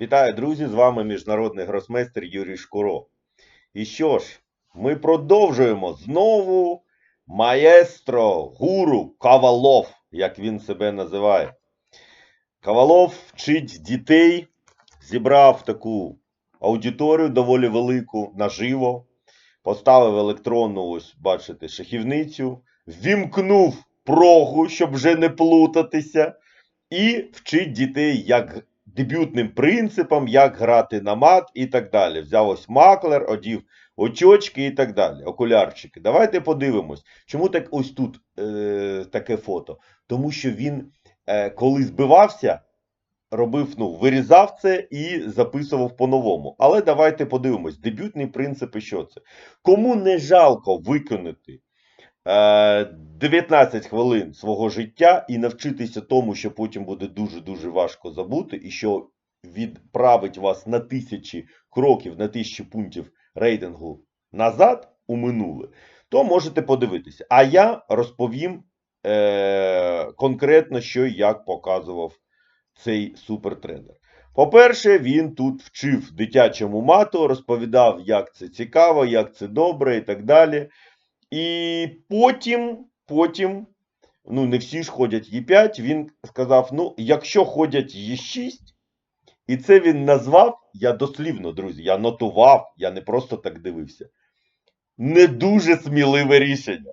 Вітаю, друзі! З вами міжнародний гросмейстер Юрій Шкуро. І що ж, ми продовжуємо знову маестро, гуру Кавалов, як він себе називає. Кавалов вчить дітей, зібрав таку аудиторію доволі велику наживо, поставив електронну, ось бачите, шахівницю, ввімкнув прогу, щоб вже не плутатися, і вчить дітей, як дебютним принципам, як грати на мат і так далі. Взяв ось маклер, одів очочки і так далі, окулярчики. Давайте подивимось, чому так ось тут е, таке фото? Тому що він, е, коли збивався, робив, ну, вирізав це і записував по-новому. Але давайте подивимось, дебютні принципи, що це? Кому не жалко виконати е, 19 хвилин свого життя і навчитися тому, що потім буде дуже-дуже важко забути, і що відправить вас на тисячі кроків, на тисячі пунктів рейтингу назад у минуле, то можете подивитися. А я розповім е, конкретно, що і як показував цей супертренер. По-перше, він тут вчив дитячому мату, розповідав, як це цікаво, як це добре і так далі. І потім, потім, ну не всі ж ходять Е5, він сказав: ну, якщо ходять Е6, і це він назвав, я дослівно, друзі, я нотував, я не просто так дивився. Не дуже сміливе рішення.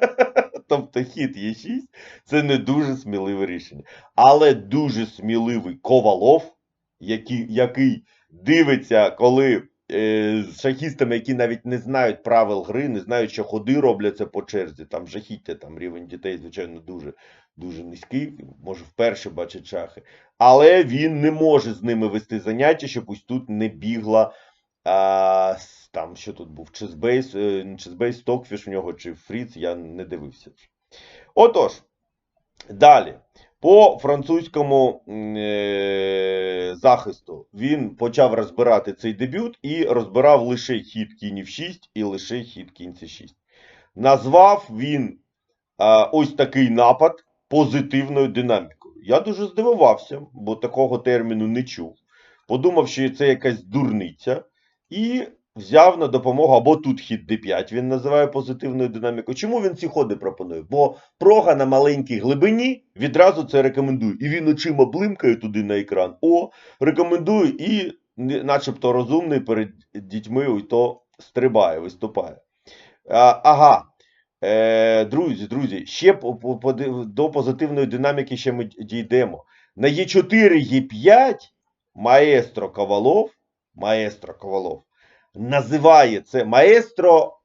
Тобто хід Е6 це не дуже сміливе рішення. Але дуже сміливий Ковалов, який, який дивиться, коли з шахістами, які навіть не знають правил гри, не знають, що ходи робляться по черзі. Там жахіття, там рівень дітей, звичайно, дуже, дуже низький. Може, вперше бачить шахи. Але він не може з ними вести заняття, щоб ось тут не бігла. А, там що тут був? Чизбейс, е, не Чизбейс, Стокфіш в нього чи Фріц, я не дивився. Отож, далі. По французькому е, захисту він почав розбирати цей дебют і розбирав лише хід кінь в 6 і лише хід кінь c 6 Назвав він а, ось такий напад позитивною динамікою. Я дуже здивувався, бо такого терміну не чув. Подумав, що це якась дурниця, і взяв на допомогу або тут хід d5 він називає позитивною динамікою. Чому він ці ходи пропонує? Бо прога на маленькій глибині відразу це рекомендує. І він очима блимкає туди на екран. О, рекомендую, і начебто розумний перед дітьми і то стрибає, виступає. А, ага. Е, друзі, друзі, ще до позитивної динаміки ще ми дійдемо. На Е4, Е5 маестро Ковалов, маестро Ковалов називає це маестро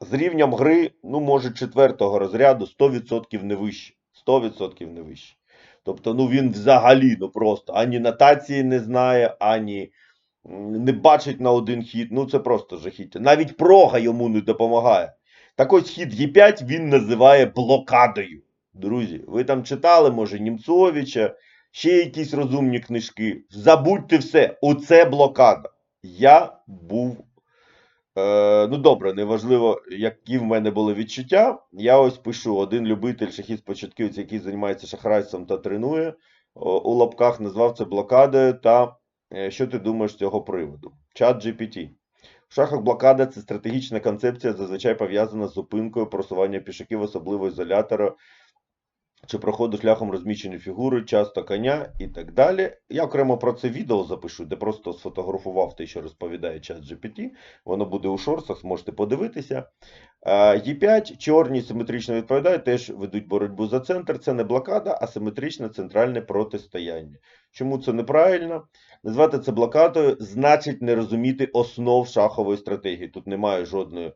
з рівнем гри, ну, може, четвертого розряду, 100% не вище. 100% не вище. Тобто, ну він взагалі ну просто ані нотації не знає, ані не бачить на один хід. Ну це просто жахіття. Навіть прога йому не допомагає. Так ось хід Е5 він називає блокадою. Друзі, ви там читали, може, Німцовича, ще якісь розумні книжки. Забудьте все, оце блокада. Я був. Е, ну добре, неважливо, які в мене були відчуття. Я ось пишу: один любитель шахіст початківець, який займається шахрайством та тренує. У лапках назвав це блокадою. Та е, що ти думаєш з цього приводу? Чат GPT. В шахах блокада це стратегічна концепція, зазвичай пов'язана з зупинкою просування пішаків, особливо ізолятора чи проходу шляхом розміщення фігури, часто коня і так далі. Я окремо про це відео запишу, де просто сфотографував те, що розповідає чат GPT. Воно буде у шорсах, зможете подивитися. Е, Е5, чорні симетрично відповідають, теж ведуть боротьбу за центр. Це не блокада, а симетричне центральне протистояння. Чому це неправильно? Назвати це блокадою значить не розуміти основ шахової стратегії. Тут немає жодної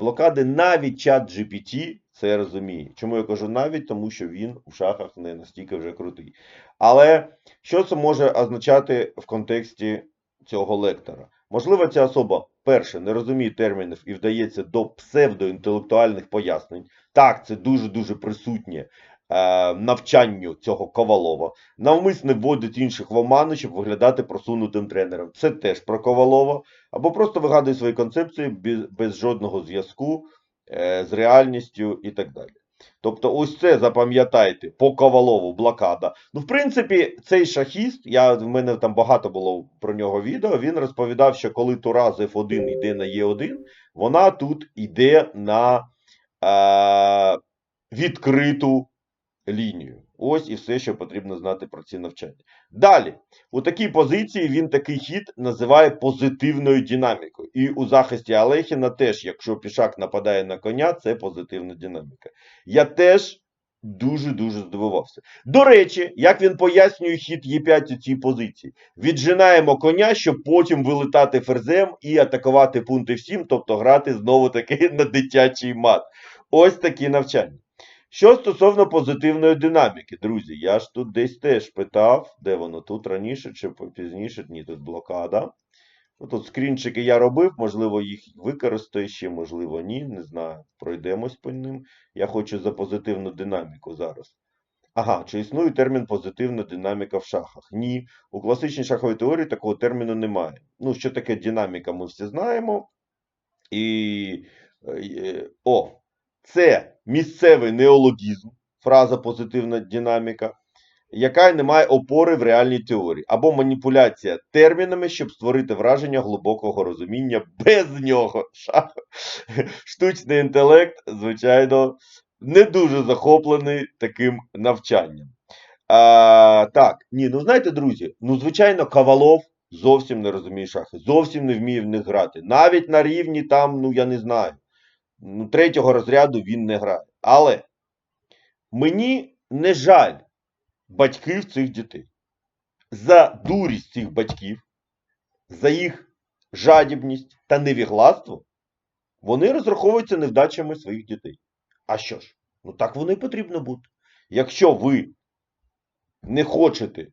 блокади. Навіть чат GPT це розуміє. Чому я кажу навіть? Тому що він у шахах не настільки вже крутий. Але що це може означати в контексті цього лектора? Можливо, ця особа, перше, не розуміє термінів і вдається до псевдоінтелектуальних пояснень. Так, це дуже-дуже присутнє е, навчанню цього Ковалова. Навмисне вводить інших в оману, щоб виглядати просунутим тренером. Це теж про Ковалова. Або просто вигадує свої концепції без, жодного зв'язку е, з реальністю і так далі. Тобто, ось це запам'ятайте по Ковалову блокада. Ну, в принципі, цей шахіст, я, в мене там багато було про нього відео. Він розповідав, що коли Тура з F1 йде на Е1, вона тут йде на е, відкриту лінію. Ось і все, що потрібно знати про ці навчання. Далі, у такій позиції він такий хід називає позитивною динамікою. І у захисті Алехіна теж, якщо пішак нападає на коня, це позитивна динаміка. Я теж дуже-дуже здивувався. До речі, як він пояснює хід Е5 у цій позиції, віджинаємо коня, щоб потім вилетати ферзем і атакувати пункт F7, тобто грати знову таки на дитячий мат. Ось такі навчання. Що стосовно позитивної динаміки, друзі, я ж тут десь теж питав, де воно тут раніше чи пізніше, ні, тут блокада. Ну, Тут скрінчики я робив, можливо, їх використаю ще, можливо, ні, не знаю. Пройдемось по ним. Я хочу за позитивну динаміку зараз. Ага, чи існує термін позитивна динаміка в шахах? Ні. У класичній шаховій теорії такого терміну немає. Ну, що таке динаміка, ми всі знаємо. І. е, О, це місцевий неологізм, фраза позитивна динаміка, яка не має опори в реальній теорії, або маніпуляція термінами, щоб створити враження глибокого розуміння без нього. Штучний інтелект, звичайно, не дуже захоплений таким навчанням. А, так, ні, ну знаєте, друзі, ну, звичайно, Кавалов зовсім не розуміє шахи, зовсім не вміє в них грати. Навіть на рівні там, ну я не знаю ну, третього розряду він не грає. Але мені не жаль батьків цих дітей. За дурість цих батьків, за їх жадібність та невігластво, вони розраховуються невдачами своїх дітей. А що ж? Ну так воно і потрібно бути. Якщо ви не хочете.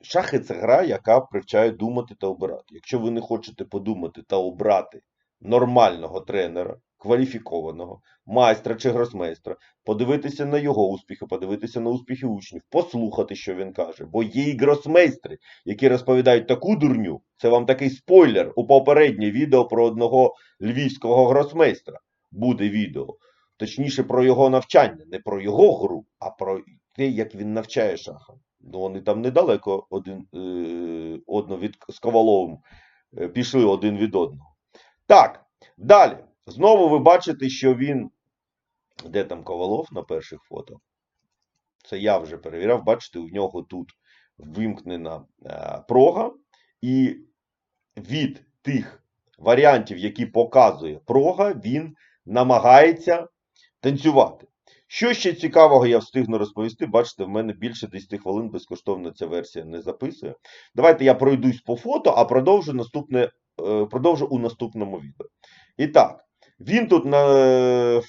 Шахи це гра, яка привчає думати та обирати. Якщо ви не хочете подумати та обрати нормального тренера, кваліфікованого, майстра чи гросмейстра, подивитися на його успіхи, подивитися на успіхи учнів, послухати, що він каже. Бо є і гросмейстри, які розповідають таку дурню. Це вам такий спойлер у попереднє відео про одного львівського гросмейстра. Буде відео. Точніше, про його навчання, не про його гру, а про те, як він навчає шахам. Ну, вони там недалеко один е, одно від з Коваловим е, пішли один від одного. Так, далі. Знову ви бачите, що він. Де там Ковалов на перших фото? Це я вже перевіряв. Бачите, у нього тут вимкнена е, прога, і від тих варіантів, які показує прога, він намагається танцювати. Що ще цікавого я встигну розповісти, бачите, в мене більше 10 хвилин безкоштовно ця версія не записує. Давайте я пройдусь по фото, а продовжу наступне, е, продовжу у наступному відео. І так, він тут на.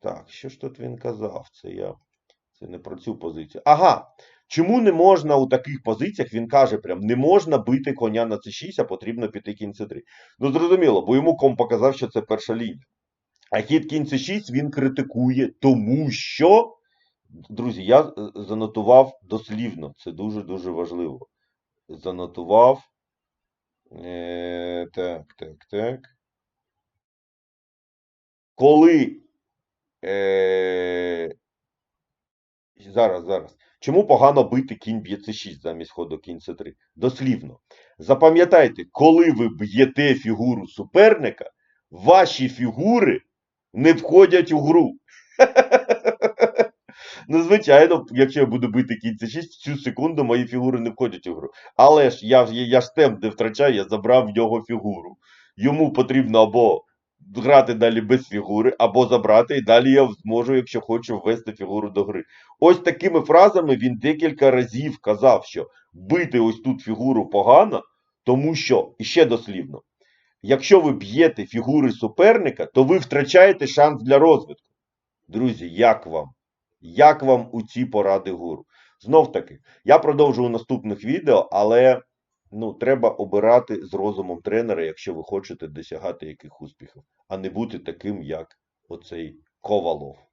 Так, що ж тут він казав? Це я. Це не про цю позицію. Ага. Чому не можна у таких позиціях, він каже, прям не можна бити коня на c6, а потрібно піти кінь c3. Ну, зрозуміло, бо йому ком показав, що це перша лінія. А хід кінь c6 він критикує, тому що, друзі, я е, занотував дослівно, це дуже-дуже важливо. Занотував. Е, так, так, так. Коли. Е, зараз, зараз. Чому погано бити кінь б'є c6 замість ходу кінь c3? Дослівно. Запам'ятайте, коли ви б'єте фігуру суперника, ваші фігури не входять у гру. Ну, звичайно, якщо я буду бити кінь c6, в цю секунду мої фігури не входять у гру. Але ж я, я, я ж темп не втрачаю, я забрав в нього фігуру. Йому потрібно або грати далі без фігури, або забрати, і далі я зможу, якщо хочу, ввести фігуру до гри. Ось такими фразами він декілька разів казав, що бити ось тут фігуру погано, тому що, і ще дослівно, якщо ви б'єте фігури суперника, то ви втрачаєте шанс для розвитку. Друзі, як вам? Як вам у ці поради гуру? Знов таки, я продовжу у наступних відео, але ну, треба обирати з розумом тренера, якщо ви хочете досягати яких успіхів, а не бути таким, як оцей Ковалов.